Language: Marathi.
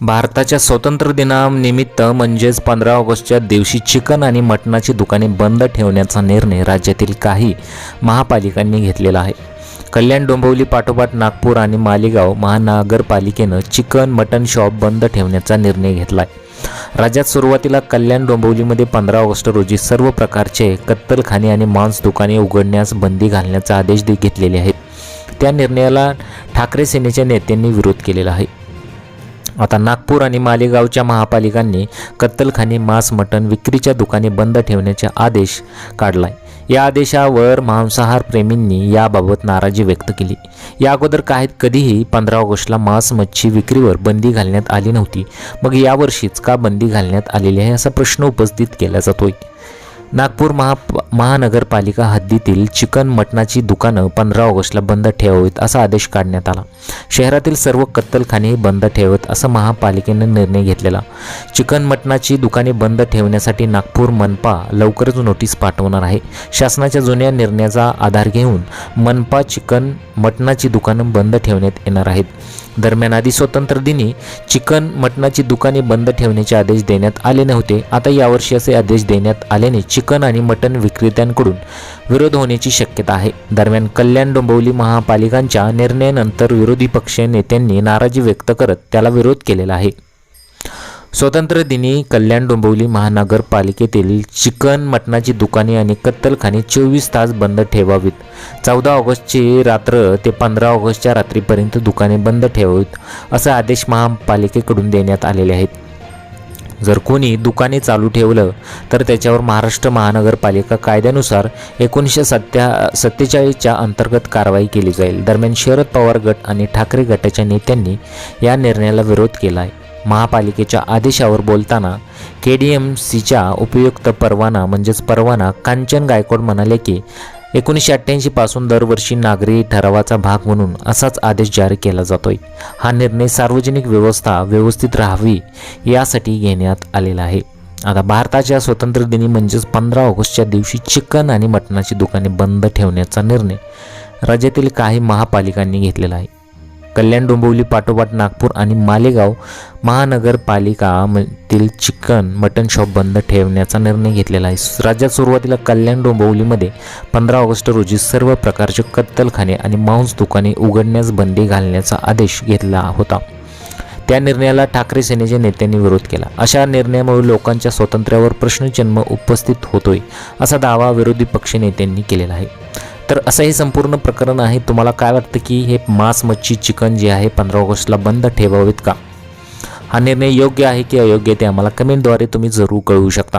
भारताच्या स्वातंत्र्य दिनानिमित्त म्हणजेच पंधरा ऑगस्टच्या दिवशी चिकन आणि मटणाची दुकाने बंद ठेवण्याचा निर्णय राज्यातील काही महापालिकांनी घेतलेला आहे. कल्याण डोंबिवली पाठोपाठ नागपूर आणि मालेगाव महानगरपालिकेनं चिकन मटन शॉप बंद ठेवण्याचा निर्णय घेतला आहे. राज्यात सुरुवातीला कल्याण डोंबिवलीमध्ये पंधरा ऑगस्ट रोजी सर्व प्रकारचे कत्तलखाने आणि मांस दुकाने उघडण्यास बंदी घालण्याचा आदेश दे- घेतलेले आहेत. त्या निर्णयाला ठाकरे सेनेच्या नेत्यांनी विरोध केलेला आहे. आता नागपूर आणि मालेगावच्या महापालिकांनी कत्तलखाने मांस मटण विक्रीच्या दुकाने बंद ठेवण्याचे आदेश काढलाय. या आदेशावर मांसाहार प्रेमींनी याबाबत नाराजी व्यक्त केली. या अगोदर काही कधीही पंधरा ऑगस्टला मांस मच्छी विक्रीवर बंदी घालण्यात आली नव्हती. मग यावर्षीच का बंदी घालण्यात आलेली आहे असा प्रश्न उपस्थित केला जातोय. नागपूर महा महानगरपालिका हद्दीतील चिकन मटणाची दुकानं पंधरा ऑगस्टला बंद ठेवावीत असा आदेश काढण्यात आला. शहरातील सर्व कत्तलखाने बंद ठेवत असं महापालिकेनं निर्णय घेतलेला. चिकन मटणाची दुकाने बंद ठेवण्यासाठी नागपूर मनपा लवकरच नोटीस पाठवणार आहे. शासनाच्या जुन्या निर्णयाचा आधार घेऊन मनपा चिकन मटणाची दुकानं बंद ठेवण्यात येणार आहेत. दरम्यान आधी स्वतंत्र दिनी चिकन मटणाची दुकाने बंद ठेवण्याचे आदेश देण्यात आले नव्हते. आता यावर्षी असे आदेश देण्यात आल्याने चिकन आणि मटण विक्रेत्यांकडून विरोध होण्याची शक्यता आहे. दरम्यान कल्याण डोंबिवली महापालिकांच्या निर्णयानंतर विरोधी पक्ष नेत्यांनी नाराजी व्यक्त करत त्याला विरोध केलेला आहे. स्वातंत्र्य दिनी कल्याण डोंबिवली महानगरपालिकेतील चिकन मटणाची दुकाने आणि कत्तलखाने चोवीस तास बंद ठेवावीत. चौदा ऑगस्टची रात्र ते पंधरा ऑगस्टच्या रात्रीपर्यंत दुकाने बंद ठेवावीत असा आदेश महापालिकेकडून देण्यात आलेले आहेत. जर कोणी दुकाने चालू ठेवलं तर त्याच्यावर महाराष्ट्र महानगरपालिका कायद्यानुसार एकोणीसशे सत्या सत्तेचाळीसच्या अंतर्गत कारवाई केली जाईल. दरम्यान शरद पवार गट आणि ठाकरे गटाच्या नेत्यांनी या निर्णयाला विरोध केला आहे. महापालिकेच्या आदेशावर बोलताना के डी एम सीच्या उपयुक्त परवाना म्हणजेच परवाना कांचन गायकवाड म्हणाले की एकोणीसशे अठ्ठ्याऐंशीपासून दरवर्षी नागरी ठरावाचा भाग म्हणून असाच आदेश जारी केला जातोय. हा निर्णय सार्वजनिक व्यवस्था व्यवस्थित राहावी यासाठी घेण्यात आलेला आहे. आता भारताच्या स्वतंत्र दिनी म्हणजेच पंधरा ऑगस्टच्या दिवशी चिकन आणि मटणाची दुकाने बंद ठेवण्याचा निर्णय राज्यातील काही महापालिकांनी घेतलेला आहे. कल्याण डोंबिवली पाठोपाठ नागपूर आणि मालेगाव महानगरपालिकातील चिकन मटन शॉप बंद ठेवण्याचा निर्णय घेतलेला आहे. राज्यात सुरुवातीला कल्याण डोंबिवलीमध्ये पंधरा ऑगस्ट रोजी सर्व प्रकारचे कत्तलखाने आणि मांस दुकाने उघडण्यास बंदी घालण्याचा आदेश घेतला होता. त्या निर्णयाला ठाकरे सेनेच्या नेत्यांनी विरोध केला. अशा निर्णयामुळे लोकांच्या स्वातंत्र्यावर प्रश्नचिन्ह उपस्थित होतोय असा दावा विरोधी पक्षनेत्यांनी केलेला आहे. तर असं हे संपूर्ण प्रकरण आहे. तुम्हाला काय वाटतं की हे मांस मच्छी चिकन जे आहे पंधरा ऑगस्टला बंद ठेवावेत का? हा निर्णय योग्य आहे की अयोग्य ते आम्हाला कमेंटद्वारे तुम्ही जरूर कळवू शकता.